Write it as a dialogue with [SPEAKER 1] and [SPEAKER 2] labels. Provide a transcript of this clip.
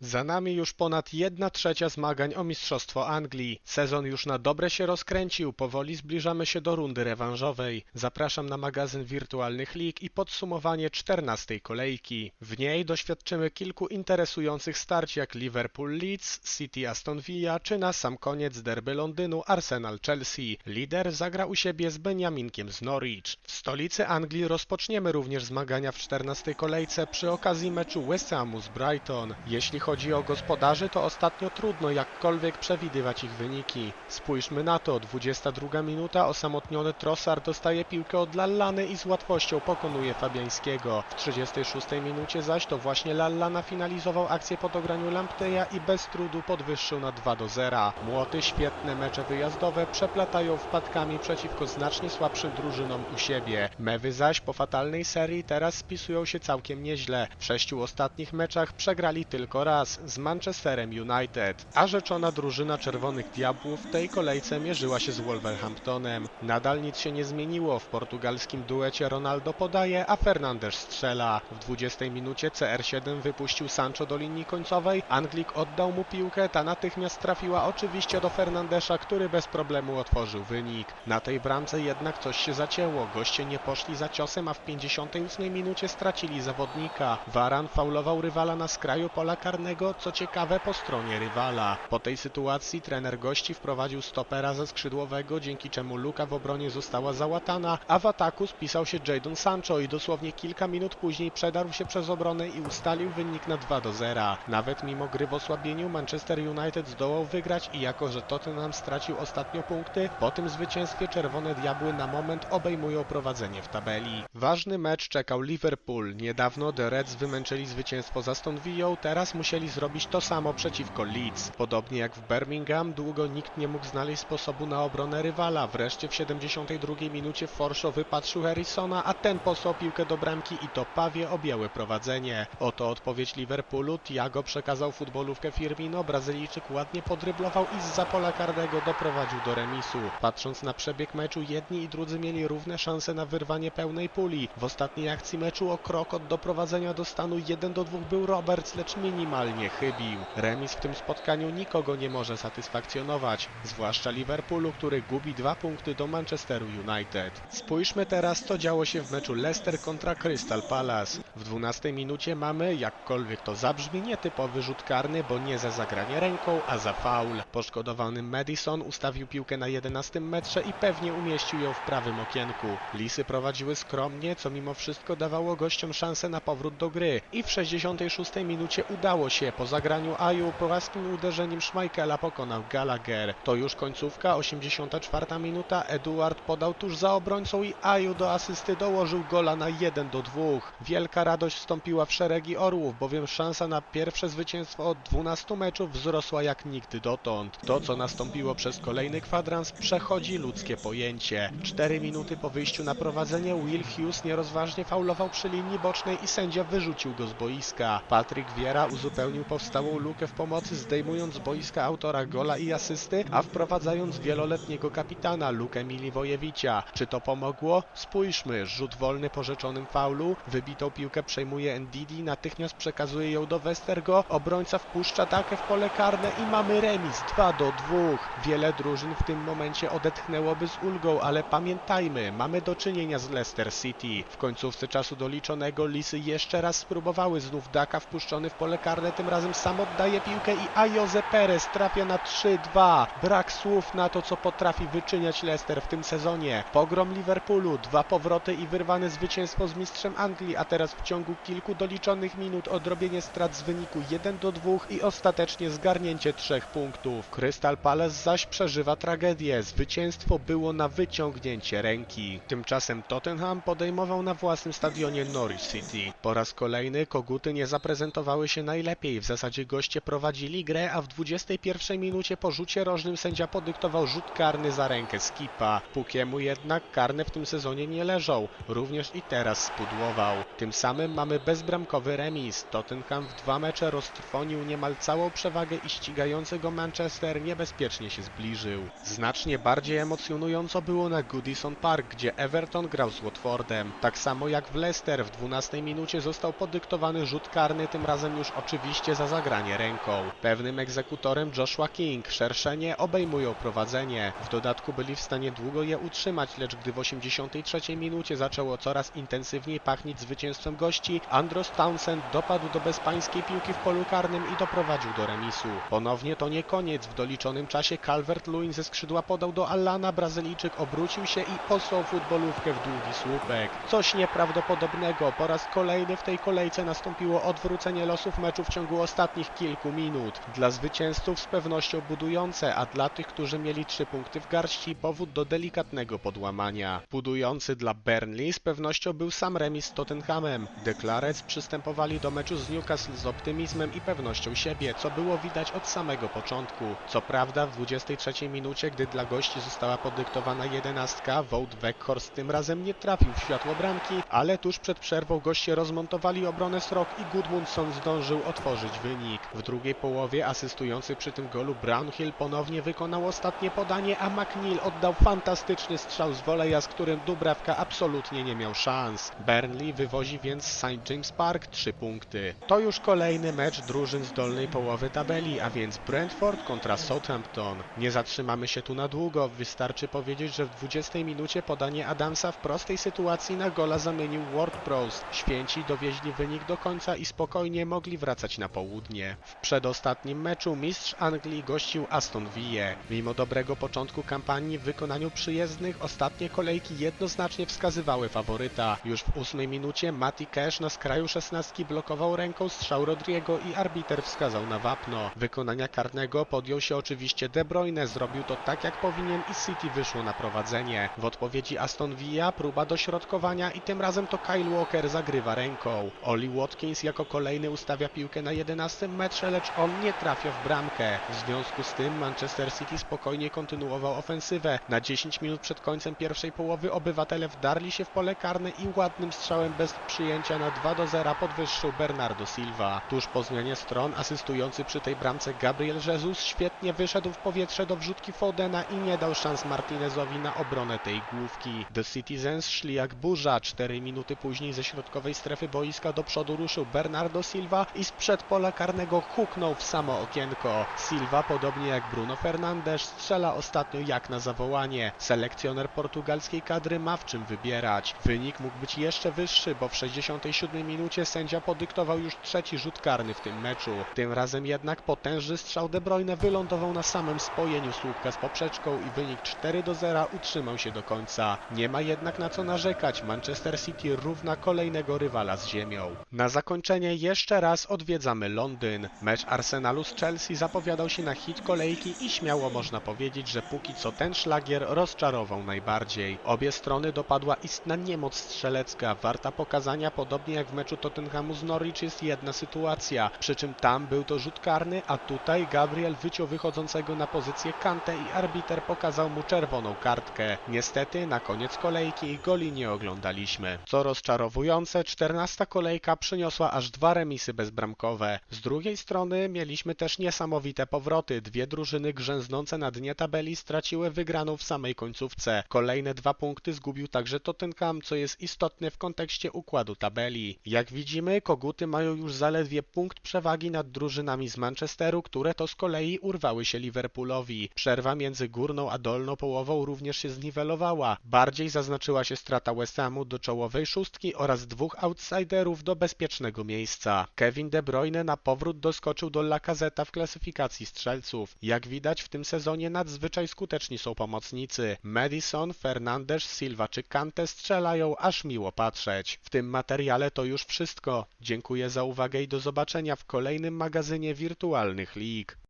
[SPEAKER 1] Za nami już ponad jedna trzecia zmagań o Mistrzostwo Anglii. Sezon już na dobre się rozkręcił, powoli zbliżamy się do rundy rewanżowej. Zapraszam na magazyn wirtualnych lig i podsumowanie 14 kolejki. W niej doświadczymy kilku interesujących starć jak Liverpool Leeds, City Aston Villa czy na sam koniec derby Londynu Arsenal Chelsea. Lider zagra u siebie z Beniaminkiem z Norwich. W stolicy Anglii rozpoczniemy również zmagania w 14 kolejce przy okazji meczu West Hamu z Brighton. Jeśli chodzi o gospodarzy, to ostatnio trudno jakkolwiek przewidywać ich wyniki. Spójrzmy na to, 22 minuta, osamotniony Trossard dostaje piłkę od Lallany i z łatwością pokonuje Fabiańskiego. W 36 minucie zaś to właśnie Lallana finalizował akcję po dograniu Lampteja i bez trudu podwyższył na 2 do 0. Młoty, świetne mecze wyjazdowe przeplatają wpadkami przeciwko znacznie słabszym drużynom u siebie. Mewy zaś po fatalnej serii teraz spisują się całkiem nieźle. W sześciu ostatnich meczach przegrali tylko raz z Manchesterem United. A rzeczona drużyna Czerwonych Diabłów w tej kolejce mierzyła się z Wolverhamptonem. Nadal nic się nie zmieniło. W portugalskim duecie Ronaldo podaje, a Fernandes strzela. W 20 minucie CR7 wypuścił Sancho do linii końcowej. Anglik oddał mu piłkę, ta natychmiast trafiła oczywiście do Fernandesza, który bez problemu otworzył wynik. Na tej bramce jednak coś się zacięło. Goście nie poszli za ciosem, a w 58 minucie stracili zawodnika. Varan faulował rywala na skraju pola karnego, co ciekawe po stronie rywala. Po tej sytuacji trener gości wprowadził stopera ze skrzydłowego, dzięki czemu luka w obronie została załatana, a w ataku spisał się Jadon Sancho i dosłownie kilka minut później przedarł się przez obronę i ustalił wynik na 2 do 0. Nawet mimo gry w osłabieniu Manchester United zdołał wygrać i jako, że Tottenham stracił ostatnio punkty, po tym zwycięstwie Czerwone Diabły na moment obejmują prowadzenie w tabeli. Ważny mecz czekał Liverpool. Niedawno The Reds wymęczyli zwycięstwo za Aston Villą, teraz musieli zrobić to samo przeciwko Leeds. Podobnie jak w Birmingham, długo nikt nie mógł znaleźć sposobu na obronę rywala. Wreszcie w 72 minucie Forshaw wypatrzył Harrisona, a ten posłał piłkę do bramki i to pawie objęły prowadzenie. Oto odpowiedź Liverpoolu. Thiago przekazał futbolówkę Firmino, Brazylijczyk ładnie podryblował i z pola karnego doprowadził do remisu. Patrząc na przebieg meczu, jedni i drudzy mieli równe szanse na wyrwanie pełnej puli. W ostatniej akcji meczu o krok od doprowadzenia do stanu 1 do 2 był Roberts, lecz minimalnie chybił. Remis w tym spotkaniu nikogo nie może satysfakcjonować, zwłaszcza Liverpoolu, który gubi dwa punkty do Manchesteru United. Spójrzmy teraz, co działo się w meczu Leicester kontra Crystal Palace. W 12 minucie mamy, jakkolwiek to zabrzmi, nietypowy rzut karny, bo nie za zagranie ręką, a za faul. Poszkodowany Madison ustawił piłkę na 11 metrze i pewnie umieścił ją w prawym okienku. Lisy prowadziły skromnie, co mimo wszystko dawało gościom szansę na powrót do gry. I w 66 minucie udało się. Po zagraniu Aju płaskim uderzeniem Schmeichela pokonał Gallagher. To już końcówka, 84 minuta. Eduard podał tuż za obrońcą i Aju do asysty dołożył gola na 1 do 2. Wielka radość wstąpiła w szeregi Orłów, bowiem szansa na pierwsze zwycięstwo od 12 meczów wzrosła jak nigdy dotąd. To, co nastąpiło przez kolejny kwadrans, przechodzi ludzkie pojęcie. 4 minuty po wyjściu na prowadzenie Will Hughes nierozważnie faulował przy linii bocznej i sędzia wyrzucił go z boiska. Patryk Wiera uzupełnił powstałą lukę w pomocy, zdejmując z boiska autora gola i asysty, a wprowadzając wieloletniego kapitana Lukę Miliwojewicia. Czy to pomogło? Spójrzmy, rzut wolny po rzeczonym faulu, wybitą piłkę przejmuje Ndidi, natychmiast przekazuje ją do Westergo, obrońca wpuszcza takę w pole karne i mamy remis 2 do 2. Wiele drużyn w tym momencie odetchnęłoby z ulgą, ale pamiętajmy, mamy do czynienia z Leicester City. W końcówce czasu doliczonego Lisy jeszcze raz spróbowały znów Daka wpuszczony w pole karne, tym razem sam oddaje piłkę i Ayoze Perez trafia na 3-2. Brak słów na to, co potrafi wyczyniać Leicester w tym sezonie. Pogrom Liverpoolu, dwa powroty i wyrwane zwycięstwo z mistrzem Anglii, a teraz w ciągu kilku doliczonych minut odrobienie strat z wyniku 1 do 2 i ostatecznie zgarnięcie trzech punktów. Crystal Palace zaś przeżywa tragedię. Zwycięstwo było na wyciągnięcie ręki. Tymczasem Tottenham podejmował na własnym stadionie Norwich City. Po raz kolejny koguty nie zaprezentowały się najlepiej. W zasadzie goście prowadzili grę, a w 21 minucie po rzucie rożnym sędzia podyktował rzut karny za rękę Skipa. Pukiemu jednak karne w tym sezonie nie leżą. Również i teraz spudłował. Tym samym mamy bezbramkowy remis. Tottenham w dwa mecze roztrwonił niemal całą przewagę i ścigający go Manchester niebezpiecznie się zbliżył. Znacznie bardziej emocjonująco było na Goodison Park, gdzie Everton grał z Watfordem. Tak samo jak w Leicester w 12 minucie został podyktowany rzut karny, tym razem już oczywiście oczywiście za zagranie ręką. Pewnym egzekutorem Joshua King, szerszenie obejmują prowadzenie. W dodatku byli w stanie długo je utrzymać, lecz gdy w 83 minucie zaczęło coraz intensywniej pachnić zwycięstwem gości, Andros Townsend dopadł do bezpańskiej piłki w polu karnym i doprowadził do remisu. Ponownie to nie koniec. W doliczonym czasie Calvert-Lewin ze skrzydła podał do Allana, Brazylijczyk obrócił się i posłał futbolówkę w długi słupek. Coś nieprawdopodobnego. Po raz kolejny w tej kolejce nastąpiło odwrócenie losów meczu w ciągu ostatnich kilku minut. Dla zwycięzców z pewnością budujące, a dla tych, którzy mieli trzy punkty w garści, powód do delikatnego podłamania. Budujący dla Burnley z pewnością był sam remis z Tottenhamem. Deklarec przystępowali do meczu z Newcastle z optymizmem i pewnością siebie, co było widać od samego początku. Co prawda w 23 minucie, gdy dla gości została podyktowana jedenastka, Wout Weghorst tym razem nie trafił w światło bramki, ale tuż przed przerwą goście rozmontowali obronę Srok i Gudmundsson zdążył otworzyć wynik. W drugiej połowie asystujący przy tym golu Brownhill ponownie wykonał ostatnie podanie, a McNeil oddał fantastyczny strzał z woleja, z którym Dubrawka absolutnie nie miał szans. Burnley wywozi więc St. James Park 3 punkty. To już kolejny mecz drużyn z dolnej połowy tabeli, a więc Brentford kontra Southampton. Nie zatrzymamy się tu na długo, wystarczy powiedzieć, że w 20 minucie podanie Adamsa w prostej sytuacji na gola zamienił Ward-Prowse. Święci dowieźli wynik do końca i spokojnie mogli wracać na południe. W przedostatnim meczu mistrz Anglii gościł Aston Villa. Mimo dobrego początku kampanii w wykonaniu przyjezdnych ostatnie kolejki jednoznacznie wskazywały faworyta. Już w ósmej minucie Matty Cash na skraju szesnastki blokował ręką strzał Rodriego i arbiter wskazał na wapno. Wykonania karnego podjął się oczywiście De Bruyne, zrobił to tak jak powinien i City wyszło na prowadzenie. W odpowiedzi Aston Villa próba dośrodkowania i tym razem to Kyle Walker zagrywa ręką. Oli Watkins jako kolejny ustawia piłkę na 11 metrze, lecz on nie trafia w bramkę. W związku z tym Manchester City spokojnie kontynuował ofensywę. Na 10 minut przed końcem pierwszej połowy obywatele wdarli się w pole karne i ładnym strzałem bez przyjęcia na 2 do 0 podwyższył Bernardo Silva. Tuż po zmianie stron asystujący przy tej bramce Gabriel Jesus świetnie wyszedł w powietrze do wrzutki Fodena i nie dał szans Martinezowi na obronę tej główki. The Citizens szli jak burza. 4 minuty później ze środkowej strefy boiska do przodu ruszył Bernardo Silva i sprzed pola karnego huknął w samo okienko. Silva, podobnie jak Bruno Fernandes, strzela ostatnio jak na zawołanie. Selekcjoner portugalskiej kadry ma w czym wybierać. Wynik mógł być jeszcze wyższy, bo w 67 minucie sędzia podyktował już trzeci rzut karny w tym meczu. Tym razem jednak potężny strzał De Bruyne wylądował na samym spojeniu słupka z poprzeczką i wynik 4 do 0 utrzymał się do końca. Nie ma jednak na co narzekać. Manchester City równa kolejnego rywala z ziemią. Na zakończenie jeszcze raz odwiedzamy Londyn. Mecz Arsenalu z Chelsea zapowiadał się na hit kolejki i śmiało można powiedzieć, że póki co ten szlagier rozczarował najbardziej. Obie strony dopadła istna niemoc strzelecka, warta pokazania, podobnie jak w meczu Tottenhamu z Norwich jest jedna sytuacja, przy czym tam był to rzut karny, a tutaj Gabriel wyciął wychodzącego na pozycję Kante i arbiter pokazał mu czerwoną kartkę. Niestety na koniec kolejki goli nie oglądaliśmy. Co rozczarowujące, 14 kolejka przyniosła aż dwa remisy bezbramkowe. Z drugiej strony mieliśmy też niesamowite powroty. Dwie drużyny grzęznące na dnie tabeli straciły wygraną w samej końcówce. Kolejne dwa punkty zgubił także Tottenham, co jest istotne w kontekście układu tabeli. Jak widzimy, koguty mają już zaledwie punkt przewagi nad drużynami z Manchesteru, które to z kolei urwały się Liverpoolowi. Przerwa między górną a dolną połową również się zniwelowała. Bardziej zaznaczyła się strata West Hamu do czołowej szóstki oraz dwóch outsiderów do bezpiecznego miejsca. Kevin De Bruyne na powrót doskoczył do Lacazeta w klasyfikacji strzelców. Jak widać w tym sezonie nadzwyczaj skuteczni są pomocnicy. Madison, Fernandes, Silva czy Kante strzelają aż miło patrzeć. W tym materiale to już wszystko. Dziękuję za uwagę i do zobaczenia w kolejnym magazynie wirtualnych lig.